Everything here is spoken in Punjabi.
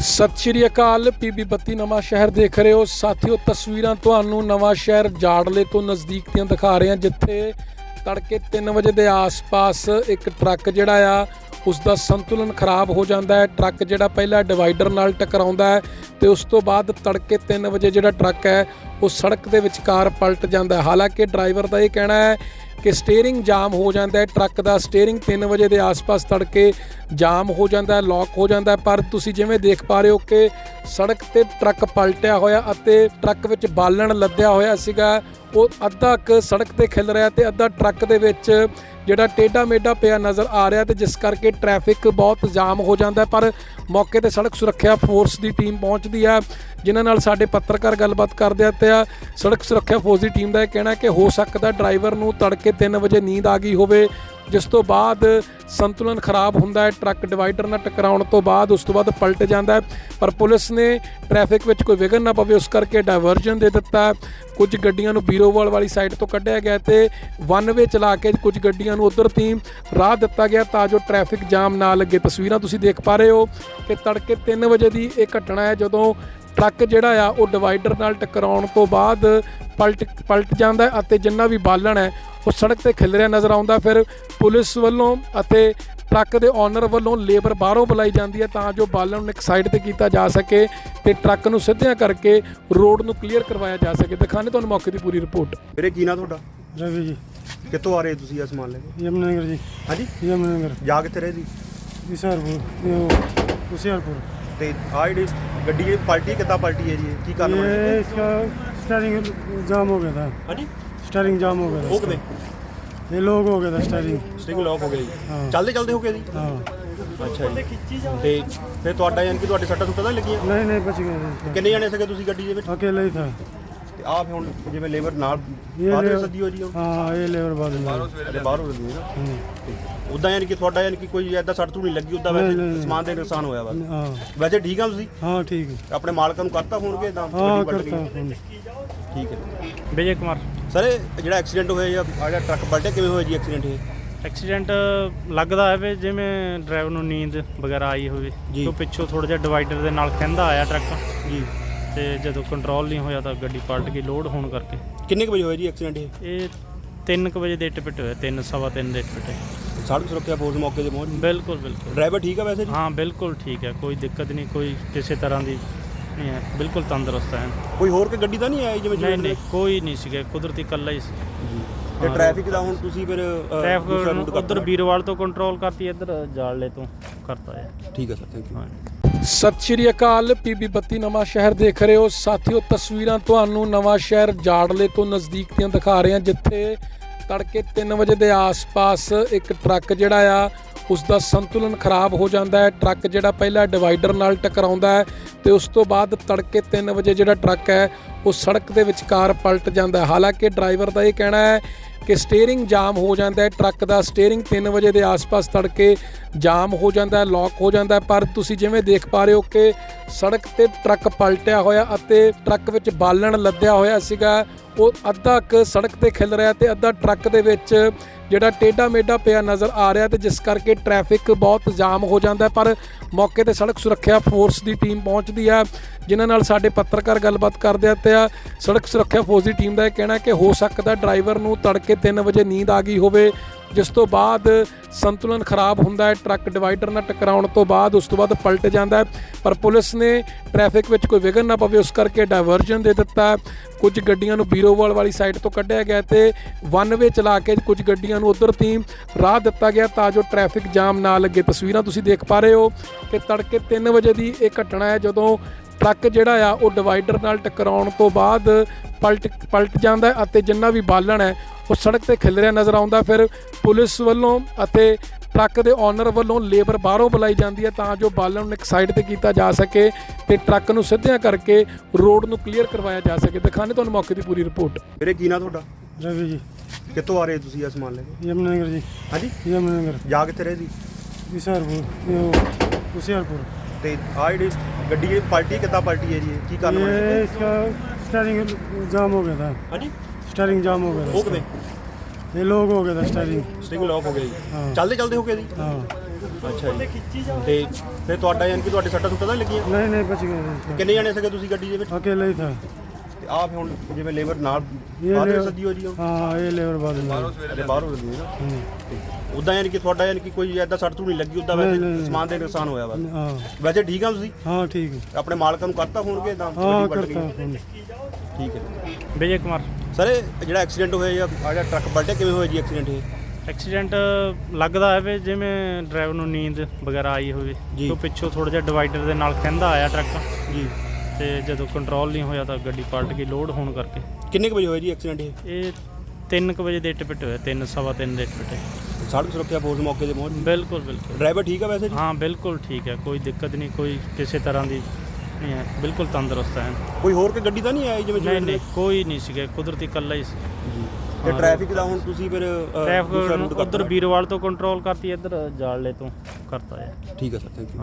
ਸਤਿ ਸ਼੍ਰੀ ਅਕਾਲ, ਪੀਬੀ ਬੱਤੀ ਨਵਾਂ ਸ਼ਹਿਰ ਦੇਖ ਰਹੇ ਹੋ। ਸਾਥੀਓ, ਤਸਵੀਰਾਂ ਤੁਹਾਨੂੰ ਨਵਾਂ ਸ਼ਹਿਰ ਜਾੜਲੇ ਤੋਂ ਨਜ਼ਦੀਕ ਦੀਆਂ ਦਿਖਾ ਰਹੇ ਹਾਂ, ਜਿੱਥੇ ਤੜਕੇ 3 ਵਜੇ ਦੇ ਆਸ-ਪਾਸ ਇੱਕ ਟਰੱਕ ਜਿਹੜਾ ਆ ਉਸ ਦਾ ਸੰਤੁਲਨ ਖਰਾਬ ਹੋ ਜਾਂਦਾ ਹੈ। ਟਰੱਕ ਜਿਹੜਾ ਪਹਿਲਾਂ ਡਿਵਾਈਡਰ ਨਾਲ ਟਕਰਾਉਂਦਾ ਹੈ ਤੇ ਉਸ ਤੋਂ ਬਾਅਦ ਤੜਕੇ 3 ਵਜੇ ਜਿਹੜਾ ਟਰੱਕ ਹੈ, ਉਹ ਸੜਕ ਦੇ ਵਿਚਕਾਰ ਪਲਟ ਜਾਂਦਾ ਹੈ। ਹਾਲਾਂਕਿ ਡਰਾਈਵਰ ਦਾ ਇਹ ਕਹਿਣਾ ਹੈ ਕਿ ਸਟੀਅਰਿੰਗ ਜਾਮ ਹੋ ਜਾਂਦਾ ਹੈ, ਟਰੱਕ ਦਾ ਸਟੀਅਰਿੰਗ 3 ਵਜੇ ਦੇ ਆਸ-ਪਾਸ ਤੜਕੇ ਜਾਮ ਹੋ ਜਾਂਦਾ ਹੈ ਲੌਕ ਹੋ ਜਾਂਦਾ ਹੈ, ਪਰ ਤੁਸੀਂ ਜਿਵੇਂ ਦੇਖ ਪਾ ਰਹੇ ਹੋ ਕਿ ਸੜਕ ਤੇ ਟਰੱਕ ਪਲਟਿਆ ਹੋਇਆ ਅਤੇ ਟਰੱਕ ਵਿੱਚ ਬਾਲਣ ਲੱਦਿਆ ਹੋਇਆ ਸੀਗਾ। ਉਹ ਅੱਧਾ ਕੁ ਸੜਕ ਤੇ ਖਿਲ ਰਿਹਾ ਤੇ ਅੱਧਾ ਟਰੱਕ ਦੇ ਵਿੱਚ ਜਿਹੜਾ ਟੇਢਾ ਮੇਢਾ ਪਿਆ ਨਜ਼ਰ ਆ ਰਿਹਾ ਤੇ ਜਿਸ ਕਰਕੇ ਟ੍ਰੈਫਿਕ ਬਹੁਤ ਜਾਮ ਹੋ ਜਾਂਦਾ ਪਰ ਮੌਕੇ ਤੇ ਸੜਕ ਸੁਰੱਖਿਆ ਫੋਰਸ ਦੀ ਟੀਮ ਪਹੁੰਚਦੀ ਆ ਜਿਨ੍ਹਾਂ ਨਾਲ ਸਾਡੇ ਪੱਤਰਕਾਰ ਗੱਲਬਾਤ ਕਰਦੇ ਆ ਤੇ ਆ ਸੜਕ ਸੁਰੱਖਿਆ ਫੋਰਸ ਦੀ ਟੀਮ ਦਾ ਇਹ ਕਹਿਣਾ ਕਿ ਹੋ ਸਕਦਾ ਡਰਾਈਵਰ ਨੂੰ ਤੜਕੇ 3 ਵਜੇ ਨੀਂਦ ਆ ਗਈ ਹੋਵੇ ਜਿਸ ਤੋਂ ਬਾਅਦ ਸੰਤੁਲਨ ਖਰਾਬ ਹੁੰਦਾ ਹੈ, ਟਰੱਕ ਡਿਵਾਈਡਰ ਨਾਲ ਟਕਰਾਉਣ ਤੋਂ ਬਾਅਦ ਉਸ ਤੋਂ ਬਾਅਦ ਪਲਟ ਜਾਂਦਾ ਹੈ। ਪਰ ਪੁਲਿਸ ਨੇ ਟ੍ਰੈਫਿਕ ਵਿੱਚ ਕੋਈ ਵਿਘਨ ਨਾ ਪਵੇ, ਉਸ ਕਰਕੇ ਡਾਇਵਰਜਨ ਦੇ ਦਿੱਤਾ ਕੁਝ ਗੱਡੀਆਂ ਨੂੰ ਬੀਰੋਵਾਲ ਵਾਲੀ ਸਾਈਡ ਤੋਂ ਕੱਢਿਆ ਗਿਆ ਤੇ ਵਨ ਵੇ ਚਲਾ ਕੇ ਕੁਝ ਗੱਡੀਆਂ ਨੂੰ ਉਧਰ ਤੀ ਰਾਹ ਦਿੱਤਾ ਗਿਆ ਤਾਂ ਜੋ ਟ੍ਰੈਫਿਕ ਜਾਮ ਨਾ ਲੱਗੇ। ਤਸਵੀਰਾਂ ਤੁਸੀਂ ਦੇਖ ਪਾ ਰਹੇ ਹੋ ਕਿ ਤੜਕੇ 3 ਵਜੇ ਦੀ ਇਹ ਘਟਨਾ ਹੈ, ਜਦੋਂ ਟਰੱਕ ਜਿਹੜਾ ਆ ਉਹ ਡਿਵਾਈਡਰ ਨਾਲ ਟਕਰਾਉਣ ਤੋਂ ਬਾਅਦ ਪਲਟ ਪਲਟ ਜਾਂਦਾ ਅਤੇ ਜਿੰਨਾ ਵੀ ਬਾਲਣ ਹੈ ਉਹ ਸੜਕ ਤੇ ਖਿਲਰਿਆ ਨਜ਼ਰ ਆਉਂਦਾ ਫਿਰ ਪੁਲਿਸ ਵੱਲੋਂ ਅਤੇ ਟਰੱਕ ਦੇ ਓਨਰ ਵੱਲੋਂ ਲੇਬਰ ਬਾਹਰੋਂ ਬੁਲਾਈ ਜਾਂਦੀ ਹੈ ਤਾਂ ਜੋ ਬਾਲਣ ਨੂੰ ਇੱਕ ਸਾਈਡ ਤੇ ਕੀਤਾ ਜਾ ਸਕੇ ਤੇ ਟਰੱਕ ਨੂੰ ਸਿੱਧਿਆਂ ਕਰਕੇ ਰੋਡ ਨੂੰ ਕਲੀਅਰ ਕਰਵਾਇਆ ਜਾ ਸਕੇ। ਦਿਖਾਣੇ ਤੁਹਾਨੂੰ ਮੌਕੇ ਦੀ ਪੂਰੀ ਰਿਪੋਰਟ ਮੇਰੇ ਕੀ ਨਾ ਤੁਹਾਡਾ? ਰਵੀ ਜੀ। ਕਿੱਥੋਂ ਆ ਰਹੇ ਤੁਸੀਂ ਇਹ ਸਮਾਨ ਲੈ ਕੇ? ਯਮਨਗਰ ਜੀ। ਹਾਂਜੀ? ਯਮਨਗਰ ਜਾ ਕਿੱਥੇ ਰਹੇ ਜੀ ਜੀ ਸਰ ਉਹ ਹੁਸ਼ਿਆਰਪੁਰ। ਤੇ ਆ ਜਿਹੜੀ ਗੱਡੀ ਇਹ ਪਲਟੀ ਕਿੱਦਾਂ ਪਲਟੀ ਹੈ ਜੀ ਇਹ? ਕੀ ਕਾਰਨ ये ਬਣਿਆ इसका स्टारिंग जाम हो गया था ਹਾਂਜੀ स्टारिंग जाम हो गया था ਉਹ ਕਿਵੇਂ इसका। ये लोग हो गया था स्टारिंग ਸਟਿੰਗ ਲੌਕ ਹੋ ਗਿਆ ਜੀ ਹਾਂ। ਚੱਲਦੇ ਚੱਲਦੇ ਹੋ ਗਿਆ ਜੀ हाँ ਅੱਛਾ ਜੀ ਤੇ ਫਿਰ ਤੁਹਾਡਾ ਯਾਨੀ ਕਿ ਤੁਹਾਡੇ ਸੱਟਾਂ ਸੁੱਟਾਂ ਤਾਂ ਨੀ ਲੱਗੀਆਂ नहीं नहीं बच गए थे इसका। ਕਿੰਨੇ ਜਣੇ ਸੀਗੇ ਤੁਸੀਂ ਗੱਡੀ ਦੇ ਵਿੱਚ अकेले ही था ਤੇ ਆਪ ਹੁਣ ਜਿਵੇਂ ਲੇਬਰ ਨਾਲ ਇਹ ਬਾਹਰੋਂ ਸੱਦੀ ਹੋ ਜੀ ਹਾਂ ਇਹ ਲੇਬਰ ਬਾਦ ਬਾਹਰੋਂ ਸਵੇਰੇ ਬਾਹਰੋਂ ਸੱਦੀ ਹੈ ਨਾ। ਉਦਾਂ ਯਾਨੀ ਕਿ ਤੁਹਾਡਾ ਯਾਨੀ ਕਿ ਕੋਈ ਐਦਾਂ ਸੱਟ ਨਹੀਂ ਲੱਗੀ ਉਦਾਂ ਵੈਸੇ ਸਮਾਨ ਦੇ ਨੁਕਸਾਨ ਹੋਇਆ ਵਾ। ਹਾਂ। ਵੈਸੇ ਠੀਕ ਆ ਤੁਸੀਂ? ਹਾਂ ਠੀਕ ਆਪਣੇ ਮਾਲਕਾਂ ਨੂੰ ਕਰਤਾ ਫੋਨ ਕਿ ਇਦਾਂ ਹਾਂ ਕਰਤਾ ਠੀਕ ਹੈ। ਵਿਜੇ ਕੁਮਾਰ। ਸਰ ਇਹ ਜਿਹੜਾ ਐਕਸੀਡੈਂਟ ਹੋਇਆ ਜਾਂ ਆਹ ਜਿਹੜਾ ਟਰੱਕ ਪਲਟਿਆ ਕਿਵੇਂ ਹੋਇਆ ਜੀ ਐਕਸੀਡੈਂਟ ਇਹ? ਐਕਸੀਡੈਂਟ ਲੱਗਦਾ ਹੈ ਵੀ ਜਿਵੇਂ ਡਰਾਈਵਰ ਨੂੰ ਨੀਂਦ ਵਗੈਰਾ ਆਈ ਹੋਵੇ ਤੋਂ ਪਿੱਛੋਂ ਥੋੜਾ ਜਿਹਾ ਡਿਵਾਈਡਰ ਦੇ ਨਾਲ ਕਹਿੰਦਾ ਆਇਆ ਟਰੱਕ। ਜੀ। ਤੇ ਜਦੋਂ ਕੰਟਰੋਲ ਨਹੀਂ ਹੋਇਆ ਤਾਂ ਗੱਡੀ ਪਲਟ ਗਈ ਲੋਡ ਹੋਣ ਕਰਕੇ। ਕਿੰਨੇ ਕੁ ਵਜੇ ਹੋਇਆ ਜੀ ਐਕਸੀਡੈਂਟ ਇਹ? ਇਹ 3 ਕੁ ਵਜੇ ਦੇ ਟਿਪਟ ਹੋਇਆ 3 ਸਵਾ 3 ਦੇ ਟਿਪਟ ਸੜਕ ਸੁਰੱਖਿਆ ਫੋਰਸ ਮੌਕੇ ਤੇ ਪਹੁੰਚ ਬਿਲਕੁਲ ਬਿਲਕੁਲ। ਡਰਾਈਵਰ ਠੀਕ ਆ ਵੈਸੇ ਜੀ? ਹਾਂ ਬਿਲਕੁਲ ਠੀਕ ਹੈ ਕੋਈ ਦਿੱਕਤ ਨਹੀਂ ਕੋਈ ਕਿਸੇ ਤਰ੍ਹਾਂ ਦੀ ਨਹੀਂ ਹੈ ਬਿਲਕੁਲ ਤੰਦਰੁਸਤ ਹੈ ਕੋਈ ਹੋਰ ਕਿ ਗੱਡੀ ਤਾਂ ਨਹੀਂ ਆਈ ਜਿਵੇਂ ਨਹੀਂ ਨਹੀਂ ਕੋਈ ਨਹੀਂ ਸੀਗਾ ਕੁਦਰਤੀ ਇਕੱਲਾ ਹੀ ਸੀ। ਤੇ ਟ੍ਰੈਫਿਕ ਦਾ ਹੁਣ ਤੁਸੀਂ ਫਿਰ ਦੂਸਰਾ ਟ੍ਰੈਫਿਕ route ਕਰਤਾ। ਉਧਰ ਵੀਰਵਾਲ ਤੋਂ ਕੰਟਰੋਲ ਕਰਤੀ ਇੱਧਰ ਜਾਲਲੇ ਤੋਂ ਕਰਤਾ ਹੈ ਠੀਕ ਹੈ ਸਰ ਥੈਂਕ ਯੂ ਸਤਿ ਸ਼੍ਰੀ ਅਕਾਲ, ਪੀਬੀ ਬੱਤੀ ਨਵਾਂ ਸ਼ਹਿਰ ਦੇਖ ਰਹੇ ਹੋ। ਸਾਥੀਓ, ਤਸਵੀਰਾਂ ਤੁਹਾਨੂੰ ਨਵਾਂ ਸ਼ਹਿਰ ਜਾੜਲੇ ਤੋਂ ਨਜ਼ਦੀਕ ਦੀਆਂ ਦਿਖਾ ਰਹੇ ਹਾਂ, ਜਿੱਥੇ ਤੜਕੇ 3 ਵਜੇ ਦੇ ਆਸ-ਪਾਸ ਇੱਕ ਟਰੱਕ ਜਿਹੜਾ ਆ ਉਸ ਦਾ ਸੰਤੁਲਨ ਖਰਾਬ ਹੋ ਜਾਂਦਾ ਹੈ। ਟਰੱਕ ਜਿਹੜਾ ਪਹਿਲਾਂ ਡਿਵਾਈਡਰ ਨਾਲ ਟਕਰਾਉਂਦਾ ਹੈ ਤੇ ਉਸ ਤੋਂ ਬਾਅਦ ਤੜਕੇ 3 ਵਜੇ ਜਿਹੜਾ ਟਰੱਕ ਹੈ, ਉਹ ਸੜਕ ਦੇ ਵਿਚਕਾਰ ਪਲਟ ਜਾਂਦਾ ਹੈ। ਹਾਲਾਂਕਿ ਡਰਾਈਵਰ ਦਾ ਇਹ ਕਹਿਣਾ ਹੈ ਕਿ ਸਟੀਅਰਿੰਗ ਜਾਮ ਹੋ ਜਾਂਦਾ ਹੈ। ਟਰੱਕ ਦਾ ਸਟੀਅਰਿੰਗ 3 ਵਜੇ ਦੇ ਆਸ-ਪਾਸ ਤੜਕੇ ਜਾਮ ਹੋ ਜਾਂਦਾ ਹੈ ਲੌਕ ਹੋ ਜਾਂਦਾ ਪਰ ਤੁਸੀਂ ਜਿਵੇਂ ਦੇਖ ਪਾ ਰਹੇ ਹੋ ਕਿ ਸੜਕ ਤੇ ਟਰੱਕ ਪਲਟਿਆ ਹੋਇਆ ਅਤੇ ਟਰੱਕ ਵਿੱਚ ਬਾਲਣ ਲੱਦਿਆ ਹੋਇਆ ਸੀਗਾ। ਉਹ ਅੱਧਾ ਕੁ ਸੜਕ ਤੇ ਖਿਲ ਰਿਹਾ ਤੇ ਅੱਧਾ ਟਰੱਕ ਦੇ ਵਿੱਚ ਜਿਹੜਾ ਟੇਢਾ ਮੇਢਾ ਪਿਆ ਨਜ਼ਰ ਆ ਰਿਹਾ ਤੇ ਜਿਸ ਕਰਕੇ ਟ੍ਰੈਫਿਕ ਬਹੁਤ ਜਾਮ ਹੋ ਜਾਂਦਾ ਪਰ ਮੌਕੇ ਤੇ ਸੜਕ ਸੁਰੱਖਿਆ ਫੋਰਸ ਦੀ ਟੀਮ ਪਹੁੰਚਦੀ ਆ, ਜਿਨ੍ਹਾਂ ਨਾਲ ਸਾਡੇ ਪੱਤਰਕਾਰ ਗੱਲਬਾਤ ਕਰਦੇ ਆ ਤੇ ਸੜਕ ਸੁਰੱਖਿਆ ਫੋਰਸ ਦੀ ਟੀਮ ਦਾ ਇਹ ਕਹਿਣਾ ਕਿ ਹੋ ਸਕਦਾ ਡਰਾਈਵਰ ਨੂੰ ਤੜਕੇ 3 ਵਜੇ ਨੀਂਦ ਆ ਗਈ ਹੋਵੇ, ਜਿਸ ਤੋਂ ਬਾਅਦ ਸੰਤੁਲਨ ਖਰਾਬ ਹੁੰਦਾ ਹੈ, ਟਰੱਕ ਡਿਵਾਈਡਰ ਨਾਲ ਟਕਰਾਉਣ ਤੋਂ ਬਾਅਦ ਉਸ ਤੋਂ ਬਾਅਦ ਪਲਟ ਜਾਂਦਾ ਹੈ, ਪਰ ਪੁਲਿਸ ਨੇ ਟ੍ਰੈਫਿਕ ਵਿੱਚ ਕੋਈ ਵਿਘਨ ਨਾ ਪਵੇ, ਉਸ ਕਰਕੇ ਡਾਇਵਰਜਨ ਦੇ ਦਿੱਤਾ ਕੁਝ ਗੱਡੀਆਂ ਨੂੰ ਬੀਰੋਵਾਲ ਵਾਲੀ ਸਾਈਡ ਤੋਂ ਕੱਢਿਆ ਗਿਆ ਤੇ ਵਨ ਵੇ ਚਲਾ ਕੇ ਕੁਝ ਗੱਡੀਆਂ ਨੂੰ ਉਧਰ ਤੀ ਰਾਹ ਦਿੱਤਾ ਗਿਆ ਤਾਂ ਜੋ ਟ੍ਰੈਫਿਕ ਜਾਮ ਨਾ ਲੱਗੇ। ਤਸਵੀਰਾਂ ਤੁਸੀਂ ਦੇਖ ਪਾ ਰਹੇ ਹੋ ਕਿ ਤੜਕੇ 3 ਵਜੇ ਦੀ ਇਹ ਘਟਨਾ ਹੈ, ਜਦੋਂ ਟਰੱਕ ਜਿਹੜਾ ਆ, ਉਹ ਡਿਵਾਈਡਰ ਨਾਲ ਟਕਰਾਉਣ ਤੋਂ ਬਾਅਦ ਪਲਟ ਪਲਟ ਜਾਂਦਾ ਅਤੇ ਜਿੰਨਾ ਵੀ ਬਾਲਣ ਹੈ ਉਹ ਸੜਕ ਤੇ ਖਿਲ ਰਿਹਾ ਨਜ਼ਰ ਆਉਂਦਾ ਫਿਰ ਪੁਲਿਸ ਵੱਲੋਂ ਅਤੇ ਟਰੱਕ ਦੇ ਓਨਰ ਵੱਲੋਂ ਲੇਬਰ ਬਾਹਰੋਂ ਬੁਲਾਈ ਜਾਂਦੀ ਹੈ ਤਾਂ ਜੋ ਬਾਲਣ ਨੂੰ ਇੱਕ ਸਾਈਡ ਤੇ ਕੀਤਾ ਜਾ ਸਕੇ ਤੇ ਟਰੱਕ ਨੂੰ ਸਿੱਧਿਆਂ ਕਰਕੇ ਰੋਡ ਨੂੰ ਕਲੀਅਰ ਕਰਵਾਇਆ ਜਾ ਸਕੇ। ਦਿਖਾਣੇ ਤੁਹਾਨੂੰ ਮੌਕੇ ਦੀ ਪੂਰੀ ਰਿਪੋਰਟ। ਮੇਰੇ ਕੀ ਨਾ ਤੁਹਾਡਾ? ਰਵੀ ਜੀ। ਕਿੱਥੋਂ ਆ ਰਹੇ ਤੁਸੀਂ ਇਹ ਸਮਾਨ ਲੈ ਕੇ? ਯਮਨਗਰ ਜੀ। ਹਾਂਜੀ? ਯਮਨਗਰ ਜਾ ਕਿੱਥੇ ਰਹੇ ਸੀ? ਜੀ ਸਰ ਹੁਸ਼ਿਆਰਪੁਰ। ਤੇ ਆਹ ਗੱਡੀ ਇਹ ਪਾਰਟੀ ਕਿੱਦਾਂ ਪਾਰਟੀ ਹੈ ਜੀ? ਕੀ ਕਾਰਨ ਇਹ ਬਣਿਆ ਇਸਕਾ स्टारिंग जाम हो गया था ਹਾਂਜੀ? स्टारिंग जाम हो गया था ਉਹ ਕਿਵੇਂ? इसका। ये लॉक हो गया था स्टारिंग ਸਟ੍ਰਿੰਗ ਲੌਕ ਹੋ ਗਿਆ ਜੀ। ਹਾਂ। ਚੱਲਦੇ ਚੱਲਦੇ ਹੋ ਗਿਆ ਜੀ? हाँ ਅੱਛਾ ਜੀ। ਤੇ ਫਿਰ ਤੁਹਾਡਾ ਯਾਨੀ ਕਿ ਤੁਹਾਡੇ ਸੱਟਾਂ ਸੁੱਟਾਂ ਤਾਂ ਨਹੀਂ ਲੱਗੀਆਂ? नहीं नहीं बच गया था। ਕਿੰਨੇ ਜਣੇ ਸੀਗੇ ਤੁਸੀਂ ਗੱਡੀ ਦੇ ਵਿੱਚ? अकेला ही था ਤੇ ਆਪ ਹੁਣ ਜਿਵੇਂ ਲੇਬਰ ਨਾਲ ਇਹ ਸੱਦੀ ਹੋ ਜੀ ਹਾਂ ਇਹ ਲੇਬਰ ਬਾਦਲ ਬਾਹਰੋਂ ਅੱਛਾ, ਬਾਹਰੋਂ ਸੱਦੀ ਹੋਈ ਨਾ? ਉਦਾਂ ਯਾਨੀ ਕਿ ਤੁਹਾਡਾ ਯਾਨੀ ਕਿ ਕੋਈ ਐਦਾਂ ਸੱਟ ਨਹੀਂ ਲੱਗੀ ਉਦਾਂ ਵੈਸੇ ਸਮਾਨ ਦੇ ਨੁਕਸਾਨ ਹੋਇਆ ਵਾ। ਹਾਂ। ਵੈਸੇ ਠੀਕ ਆ ਤੁਸੀਂ? ਹਾਂ ਠੀਕ। ਆਪਣੇ ਮਾਲਕਾਂ ਨੂੰ ਕਰਤਾ ਫੋਨ ਤਾਂ ਹਾਂ ਕਰਤਾ ਠੀਕ ਹੈ ਵਿਜੇ ਕੁਮਾਰ। ਸਰ ਜਿਹੜਾ ਐਕਸੀਡੈਂਟ ਹੋਇਆ ਜਾਂ ਆ ਜਿਹੜਾ ਟਰੱਕ ਵੱਡੇ ਕਿਵੇਂ ਹੋਇਆ ਜੀ ਐਕਸੀਡੈਂਟ ਇਹ? ਐਕਸੀਡੈਂਟ ਲੱਗਦਾ ਹੈ ਵੀ ਜਿਵੇਂ ਡਰਾਈਵਰ ਨੂੰ ਨੀਂਦ ਵਗੈਰਾ ਆਈ ਹੋਵੇ ਜੀ। ਤੋਂ ਪਿੱਛੋਂ ਥੋੜਾ ਜਿਹਾ ਡਿਵਾਈਡਰ ਦੇ ਨਾਲ ਕਹਿੰਦਾ ਆਇਆ ਟਰੱਕ। ਜੀ। ਤੇ ਜਦੋਂ ਕੰਟਰੋਲ ਨਹੀਂ ਹੋਇਆ ਤਾਂ ਗੱਡੀ ਪਲਟ ਗਈ ਲੋਡ ਹੋਣ ਕਰਕੇ। ਕਿੰਨੇ ਕੁ ਵਜੇ ਹੋਇਆ ਜੀ ਐਕਸੀਡੈਂਟ ਇਹ? ਇਹ 3 ਵਜੇ ਦੇ ਟਿਪਟ ਹੋਇਆ 3 ਸਵਾ 3 ਦੇ ਟਿਪਟ ਸੜਕ ਸੁਰੱਖਿਆ ਫੋਰਸ ਮੌਕੇ ਤੇ ਪਹੁੰਚ ਬਿਲਕੁਲ ਬਿਲਕੁਲ। ਡਰਾਈਵਰ ਠੀਕ ਆ ਵੈਸੇ ਜੀ? ਹਾਂ ਬਿਲਕੁਲ ਠੀਕ ਹੈ ਕੋਈ ਦਿੱਕਤ ਨਹੀਂ ਕੋਈ ਕਿਸੇ ਤਰ੍ਹਾਂ ਦੀ ਨਹੀਂ ਹੈ ਬਿਲਕੁਲ ਤੰਦਰੁਸਤ ਹੈ ਕੋਈ ਹੋਰ ਕਿ ਗੱਡੀ ਤਾਂ ਨਹੀਂ ਆਈ ਜਿਵੇਂ ਨਹੀਂ ਨਹੀਂ ਕੋਈ ਨਹੀਂ ਸੀਗਾ ਕੁਦਰਤੀ ਇਕੱਲਾ ਹੀ ਸੀ। ਤੇ ਟ੍ਰੈਫਿਕ ਦਾ ਹੁਣ ਤੁਸੀਂ ਫਿਰ ਅ, ਦੂਸਰਾ ਟ੍ਰੈਫਿਕ ਉਧਰ ਕਰਤਾ। ਵੀਰਵਾਲ ਤੋਂ ਕੰਟਰੋਲ ਕਰਤੀ ਇੱਧਰ ਜਾਲੇ ਤੋਂ ਕਰਤਾ ਹੈ ਠੀਕ ਹੈ ਸਰ ਥੈਂਕ ਯੂ